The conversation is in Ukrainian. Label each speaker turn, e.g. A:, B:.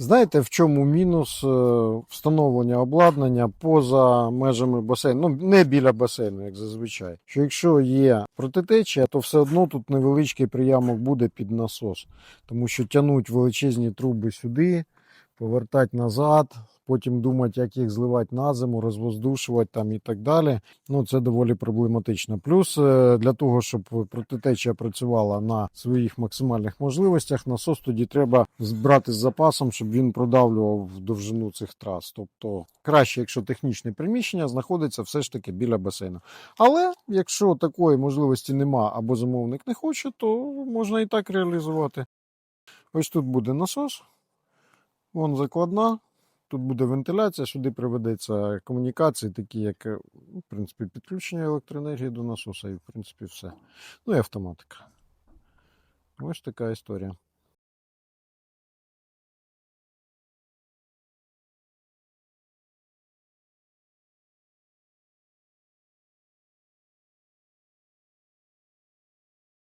A: Знаєте, в чому мінус е, встановлення обладнання поза межами басейну? Ну, не біля басейну, як зазвичай. Що якщо є протитечія, то все одно тут невеличкий приямок буде під насос. Тому що тянуть величезні труби сюди, повертати назад, потім думати, як їх зливати на зиму, розвоздушувати там і так далі. Ну, це доволі проблематично. Плюс е, для того, щоб протитечія працювала на своїх максимальних можливостях, насос тоді треба збрати з запасом, щоб він продавлював довжину цих трас. Тобто краще, якщо технічне приміщення знаходиться все ж таки біля басейну. Але якщо такої можливості нема або замовник не хоче, то можна і так реалізувати. Ось тут буде насос, вон закладна. Тут буде вентиляція, сюди приведеться комунікації, такі як е, ну, в принципі, підключення електроенергії до насоса, і в принципі все. Ну і автоматика. Ось така історія.